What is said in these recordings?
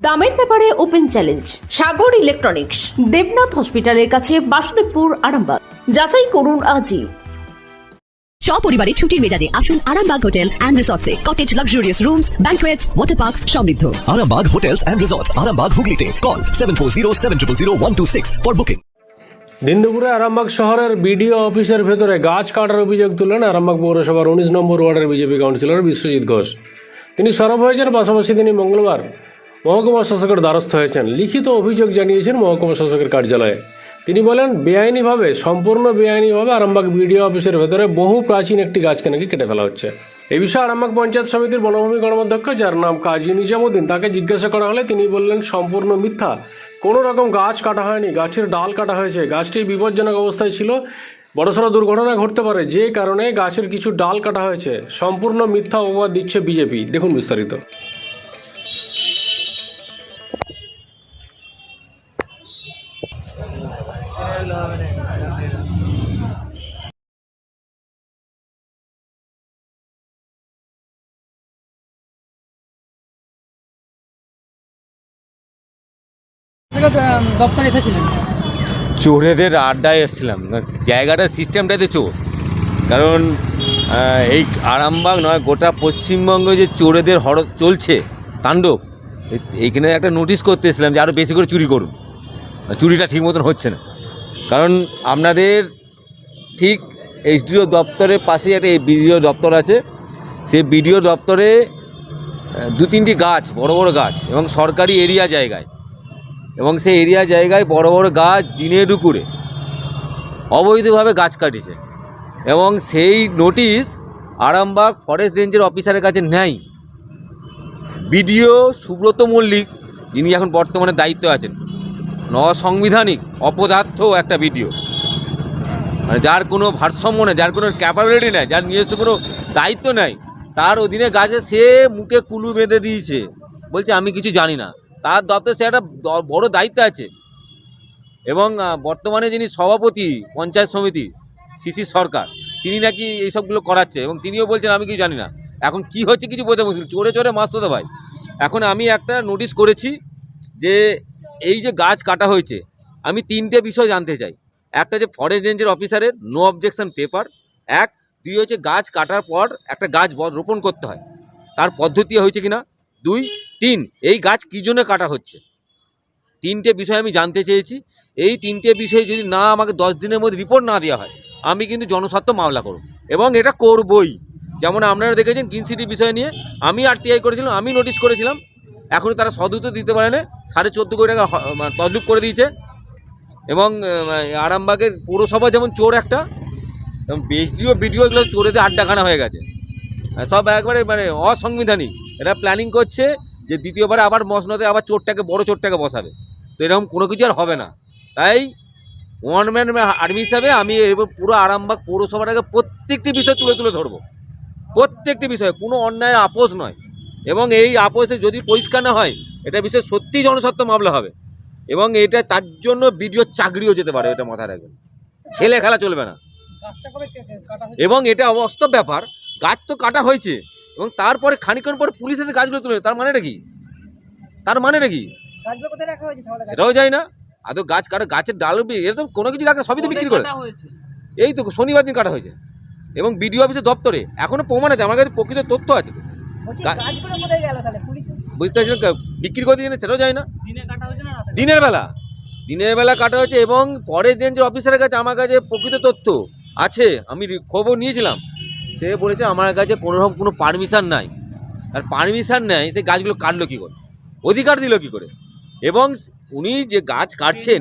দামের ব্যাপারে open challenge Sagar electronics Debnath হসপিটালের কাছে বাসুদেবপুর আরামবাগ। যাচাই করুন আজই। সপরিবারে ছুটির মেজাজে আসুন Arambagh hotel and রিসর্টসে। Cottage luxurious rooms banquets water parks সমৃদ্ধ। Arambag Hotels and Resorts, Arambag Hooghly Call 740 for booking. দিন দুপুরে আরামবাগ শহরের বিডিও অফিসের ভেতরে গাছ কাটার অভিযোগ তুললেন আরামবাগ পৌরসভার উনিশ নম্বর ওয়ার্ডের বিজেপি কাউন্সিলর বিশ্বজিৎ ঘোষ। তিনি সরব হয়েছেন পাশাপাশি তিনি মঙ্গলবার মহকুমা শাসকের দ্বারস্থ হয়েছেন। লিখিত অভিযোগ জানিয়েছেন মহকুমা শাসকের কার্যালয়ে। তিনি বলেন, বেআইনিভাবে, সম্পূর্ণ বেআইনিভাবে আরামবাগ বিডিও অফিসের ভেতরে বহু প্রাচীন একটি গাছকে নাকি কেটে ফেলা হচ্ছে। এই বিষয়ে আরামবাগ পঞ্চায়েত সমিতির বনভূমি কর্মাধ্যক্ষ যার নাম কাজী নিজামুদ্দিন, তাকে জিজ্ঞাসা করা হলে তিনি বললেন, সম্পূর্ণ মিথ্যা। কোনো রকম গাছ কাটা হয়নি, গাছের ডাল কাটা হয়েছে। গাছটি বিপজ্জনক অবস্থায় ছিল। বড়সড় দুর্ঘটনা ঘটতে পারে, যে কারণে গাছের কিছু ডাল কাটা হয়েছে। সম্পূর্ণ মিথ্যা অপবাদ দিচ্ছে বিজেপি। দেখুন বিস্তারিত। দপ্তরে এসেছিলেন? চোরেদের আড্ডায় এসেছিলাম। জায়গাটা তো চোর। কারণ এই আরামবাগ নয়, গোটা পশ্চিমবঙ্গ যে চোরেদের হর চলছে, তাণ্ডব এইখানে একটা নোটিশ করতে এসেছিলাম যে আরও বেশি করে চুরি করুন। চুরিটা ঠিক মতন হচ্ছে না। কারণ আপনাদের ঠিক এইচডিও দপ্তরের পাশে একটা বিডিও দপ্তর আছে। সেই বিডিও দপ্তরে দু তিনটি গাছ, বড় বড় গাছ এবং সরকারি এরিয়া জায়গায়। এবং সেই এরিয়া জায়গায় বড় বড় গাছ দিনে দুপুরে অবৈধভাবে গাছ কাটিছে। এবং সেই নোটিশ আরামবাগ ফরেস্ট রেঞ্জের অফিসারের কাছে নেয়। বিডিও সুব্রত মল্লিক, যিনি এখন বর্তমানে দায়িত্ব আছেন। নসাংবিধানিক, অপদার্থ একটা বিডিও। মানে যার কোনো ভারসাম্য নেই, যার কোনো ক্যাপাবিলিটি নেই, যার নিজস্ব কোনো দায়িত্ব নেই, তার অধীনে গাছে সে মুখে কুলু বেঁধে দিয়েছে। বলছে, আমি কিছু জানি না। তার দপ্তরে সে একটা বড় দায়িত্ব আছে। এবং বর্তমানে যিনি সভাপতি, পঞ্চায়েত সমিতি, শিশির সরকার, তিনি নাকি এইসবগুলো করাচ্ছে এবং তিনিও বলছেন, আমি কিছু জানি না। এখন কি হচ্ছে কিছু বোঝা মুশকিল, চোরে চোরে মাছ তো ভাই। এখন আমি একটা নোটিশ করেছি যে, এই যে গাছ কাটা হয়েছে, আমি তিনটে বিষয় জানতে চাই। একটা যে ফরেস্ট রেঞ্জের অফিসারের নো অবজেকশন পেপার এক, দুই হচ্ছে গাছ কাটার পর একটা গাছ রোপণ করতে হয়। তার পদ্ধতি হয়েছে কিনা? দুই, তিন, এই গাছ কী জন্য কাটা হচ্ছে? তিনটে বিষয় আমি জানতে চেয়েছি। এই তিনটে বিষয় যদি না আমাকে দশ দিনের মধ্যে রিপোর্ট না দেওয়া হয়, আমি কিন্তু জনস্বার্থ মামলা করব। এবং এটা করবই। যেমন আপনারা দেখেছেন গ্রিন বিষয় নিয়ে, আমি আরটিআই করেছিলাম, আমি নোটিশ করেছিলাম। এখনও তারা সদুত্তর দিতে পারে না। সাড়ে চোদ্দ কোটি টাকা মানে করে দিয়েছে। এবং আরামবাগের পৌরসভা যেমন চোর একটা, এবং বিএসডিও বিডিও এগুলো চোরেদের আড্ডাখানা হয়ে গেছে। সব একবারে মানে অসাংবিধানিক। এটা প্ল্যানিং করছে যে দ্বিতীয়বারে আবার মসনদে আবার চোরটাকে বড় চোরটাকে বসাবে। তো এরকম কোনো কিছু আর হবে না। তাই ওয়ান ম্যান আর্মি হিসাবে আমি এবার পুরো আরামবাগ পৌরসভাটাকে প্রত্যেকটি বিষয় তুলে তুলে ধরবো। প্রত্যেকটি বিষয়ে কোনো অন্যায়ের আপোষ নয়। এবং এই আপোষে যদি পরিষ্কার না হয় এটা বিষয়ে সত্যিই জনস্বার্থ মামলা হবে। এবং এটা তার জন্য ভিডিও চাকরিও যেতে পারে এটা মাথায় রাখবেন। ছেলে খেলা চলবে না। এবং এটা অবাস্তব ব্যাপার গাছ তো কাটা হয়েছে। এবং তারপরে খানিক্ষণ পরে পুলিশ এসে গাছগুলো তুলে তার মানেটা কি? তার মানেটা কি? সেটাও যায় না। আদৌ গাছ কাটা গাছের ডাল এর তো কোনো কিছু রাখা সবই তো বিক্রি করে। এই তো শনিবার দিন কাটা হয়েছে। এবং বিডিও অফিসের দপ্তরে এখনও প্রমাণ আছে আমার কাছে প্রকৃত তথ্য আছে। বুঝতে পারছেন বিক্রি করে দিয়ে সেটাও যায় না। দিনের বেলা। দিনের বেলা কাটা হয়েছে এবং পরের যে অফিসারের কাছে আমার কাছে প্রকৃত তথ্য আছে আমি খবর নিয়েছিলাম। সে বলেছে আমার কাছে কোনো রকম কোনো পারমিশান নাই। আর পারমিশান নেয় সে গাছগুলো কাটলো কী করে? অধিকার দিল কী করে? এবং উনি যে গাছ কাটছেন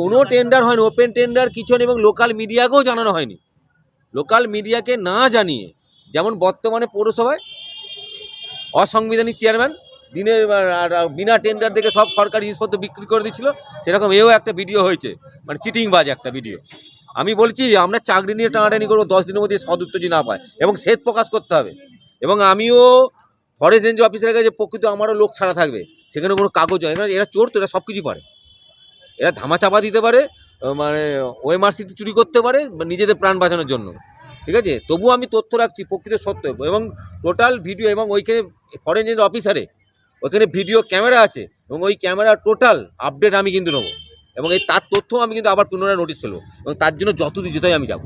কোনো টেন্ডার হয়নি ওপেন টেন্ডার কিছু এবং লোকাল মিডিয়াকেও জানানো হয়নি। লোকাল মিডিয়াকে না জানিয়ে যেমন বর্তমানে পৌরসভায় অসংবিধানিক চেয়ারম্যান দিনের বিনা টেন্ডার দেখে সব সরকারি জিনিসপত্র বিক্রি করে দিচ্ছিল সেরকম এও একটা ভিডিও হয়েছে মানে চিটিংবাজ একটা ভিডিও আমি বলছি, আমরা চাকরি নিয়ে টানাটানি করব, দশ দিনের মধ্যে সদুত্তর যদি না পায়, এবং শ্বেত প্রকাশ করতে হবে। এবং আমিও ফরেস্ট রেঞ্জ অফিসারের কাছে প্রকৃত আমারও লোক ছাড়া থাকবে, সেখানে কোনো কাগজ হয় না, এরা চোর তো, এরা সব কিছুই পারে। এরা ধামা চাপা দিতে পারে মানে ওএমআরসিটি চুরি করতে পারে নিজেদের প্রাণ বাঁচানোর জন্য। ঠিক আছে? তবুও আমি তথ্য রাখছি, প্রকৃত সত্য। এবং টোটাল ভিডিও এবং ওইখানে ফরেন অফিসারে ওইখানে ভিডিও ক্যামেরা আছে, এবং ওই ক্যামেরার টোটাল আপডেট আমি কিন্তু নেব। এবং এই তার তথ্য আমি কিন্তু আবার পুনরায় নোটিশ ফেলব এবং তার জন্য যত দিন যেতে আমি যাব।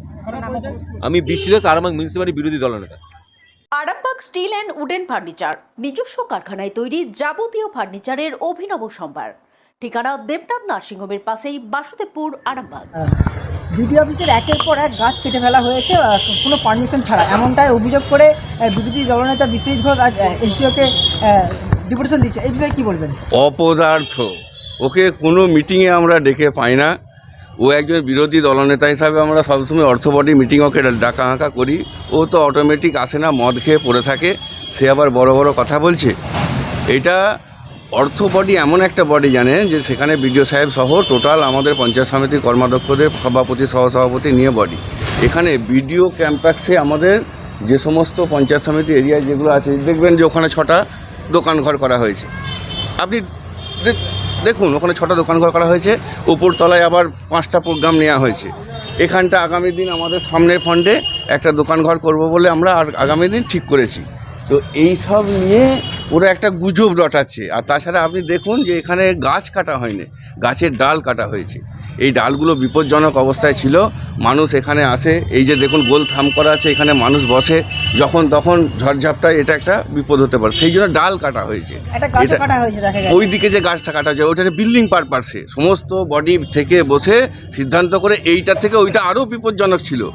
আমি বিশ্বজিৎ আরামাং মিউনিসিপালিটি বিরোধী দলনেতা Arambagh steel and wooden furniture নিজস্ব কারখানায় তৈরি যাবতীয় ফার্নিচারের অভিনব সম্ভার। ঠিকানা দেবনাথ নার্সিংহোমের পাশেই বাসুদেবপুর আরামবাগ। বিডিও অফিসের একের পর এক গাছ কেটে ফেলা হয়েছে কোনো পারমিশন ছাড়া। এমনটাই অভিযোগ করে বিরোধী দলনেতা বিশ্বজিৎ ঘোষ আজ এসডিওকে ডিপুটেশন দিচ্ছে। এই বিষয়ে কি বলবেন? অপদার্থ। ওকে কোনো মিটিংয়ে আমরা ডেকে পাই না। ও একজন বিরোধী দলনেতা হিসাবে আমরা সবসময় অর্থবডি মিটিং ওকে ডাকা হাঁকা করি। ও তো অটোমেটিক আসে না, মদ খেয়ে পড়ে থাকে। সে আবার বড় বড় কথা বলছে। এটা অর্থ বডি এমন একটা বডি জানে যে সেখানে বিডিও সাহেব সহ টোটাল আমাদের পঞ্চায়েত সমিতির কর্মাধ্যক্ষদের সভাপতি, সহসভাপতি নিয়ে বডি এখানে বিডিও ক্যাম্পাক্সে আমাদের যে সমস্ত পঞ্চায়েত সমিতি এরিয়া যেগুলো আছে, দেখবেন যে ওখানে ছটা দোকানঘর করা হয়েছে। আপনি দেখুন, ওখানে ছটা দোকান ঘর করা হয়েছে উপর তলায় আবার পাঁচটা প্রোগ্রাম নেওয়া হয়েছে। এখানটা আগামী দিন আমাদের সামনের ফান্ডে একটা দোকান ঘর করব বলে আমরা আর আগামী দিন ঠিক করেছি। তো এই সব নিয়ে ওরা একটা গুজব রটাচ্ছে। আর তাছাড়া আপনি দেখুন যে এখানে গাছ কাটা হয়নি গাছের ডাল কাটা হয়েছে। এই ডালগুলো বিপজ্জনক অবস্থায় ছিল মানুষ এখানে আসে এই যে দেখুন গোল থাম করা আছে এখানে মানুষ বসে যখন তখন ঝড়ঝাপটায় এটা একটা বিপদ হতে পারে। সেই জন্য ডাল কাটা হয়েছে। এটা- ওই দিকে যে গাছটা কাটা যায় ওইটা বিল্ডিং পার পারপাসে সমস্ত বডি থেকে বসে সিদ্ধান্ত করে এইটা থেকে ওইটা আরও বিপজ্জনক ছিল।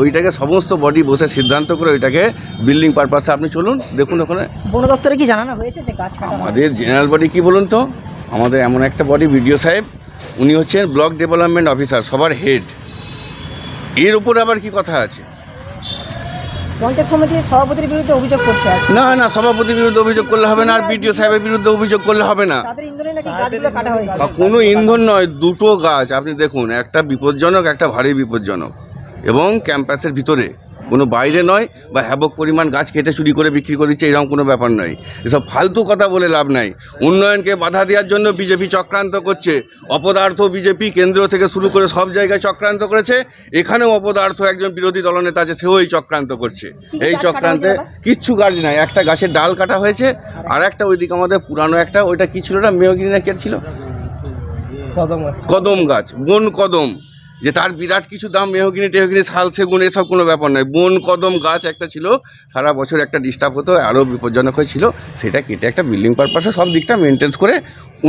ওইটাকে সমস্ত বডি বসে সিদ্ধান্ত করে ওইটাকে বিল্ডিং পারপাসে আপনি চলুন দেখুন ওখানে। বন দপ্তরে কি জানানো হয়েছে যে গাছ আমাদের জেনারেল বডি কি বলুন তো? আমাদের এমন একটা বডি বিডিও সাহেব উনি হচ্ছেন ব্লক ডেভেলপমেন্ট অফিসার সবার হেড এর উপরে আবার কি কথা আছে? পঞ্চায়েত সমিতির সভাপতির বিরুদ্ধে অভিযোগ করছে না না সভাপতির বিরুদ্ধে অভিযোগ করলে হবে না আর বিডিও সাহেবের বিরুদ্ধে অভিযোগ করলে হবে না। কোনো ইন্ধন নয় দুটো গাছ। আপনি দেখুন একটা বিপজ্জনক একটা ভারী বিপজ্জনক। এবং ক্যাম্পাসের ভিতরে কোনো বাইরে নয় বা হ্যাবক পরিমাণ গাছ কেটে চুরি করে বিক্রি করে দিচ্ছে এরকম কোনো ব্যাপার নয়। এসব ফালতু কথা বলে লাভ নাই। উন্নয়নকে বাধা দেওয়ার জন্য বিজেপি চক্রান্ত করছে। অপদার্থ বিজেপি কেন্দ্র থেকে শুরু করে সব জায়গায় চক্রান্ত করেছে। এখানেও অপদার্থ একজন বিরোধী দলনেতা আছে সেও এই চক্রান্ত করছে। এই চক্রান্তে কিচ্ছু গাছ নাই একটা গাছের ডাল কাটা হয়েছে। আর একটা ওইদিকে আমাদের পুরানো একটা ওইটা কি ছিল না মেয়গিরি না কি ছিল? কদম গাছ বন কদম। যে তার বিরাট কিছু দাম মেহগিনি টেহগিনি শাল সেগুন এসব কোনো ব্যাপার নয়। বন কদম গাছ একটা ছিল সারা বছর একটা ডিস্টার্ব হতো আরও বিপজ্জনক হয়েছিল। সেটা কেটে একটা বিল্ডিং পারপাসে সব দিকটা মেনটেন্স করে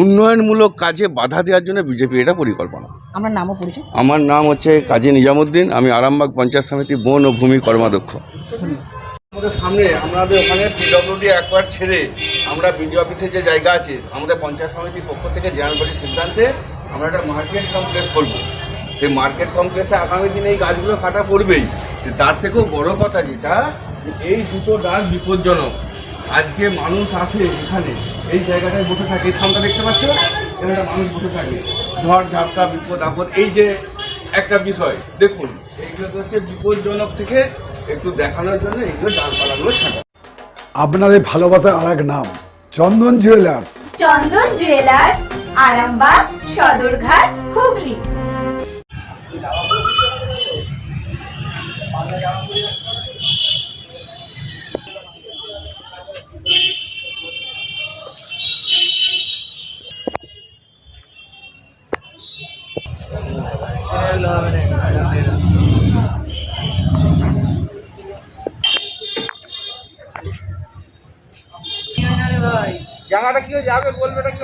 উন্নয়নমূলক কাজে বাধা দেওয়ার জন্য বিজেপি এটা পরিকল্পনা। আমরা নামও পরিচয় আমার নাম হচ্ছে কাজী নিজামুদ্দিন আমি আরামবাগ পঞ্চায়েত সমিতি বন ও ভূমি কর্মাধ্যক্ষ। আমাদের সামনে আমাদের ওখানে পিডব্লিউডি একবার ছেড়ে আমরা বিডিও অফিসের যে জায়গা আছে আমাদের পঞ্চায়েত সমিতির পক্ষ থেকে জেনারেল বডির সিদ্ধান্তে আমরা একটা মার্কেট কমপ্লেক্স করব। সেই মার্কেট কমপ্লেক্সে আগামী দিনে এই গাছগুলো কাটা পড়বেই। তার থেকেও বড় কথা যেটা এই দুটো ডাল বিপজ্জনক। আজকে মানুষ আসে এখানে এই জায়গাটায় বসে থাকে। এই থামটা দেখতে পাচ্ছ? এখানে মানুষ বসে থাকে। ঝড় ঝাপটা বিপদ আপদ এই যে একটা বিষয়। দেখুন এইগুলো তো হচ্ছে বিপজ্জনক থেকে একটু দেখানোর জন্য এইগুলো ডালপালাগুলো ছাঁটা। আপনাদের ভালোবাসার আর এক নাম চন্দন জুয়েলার্স চন্দন জুয়েলার্স আরামবাগ সদরঘাট হুগলি। জায়গাটা কি যাবে বলবে না কি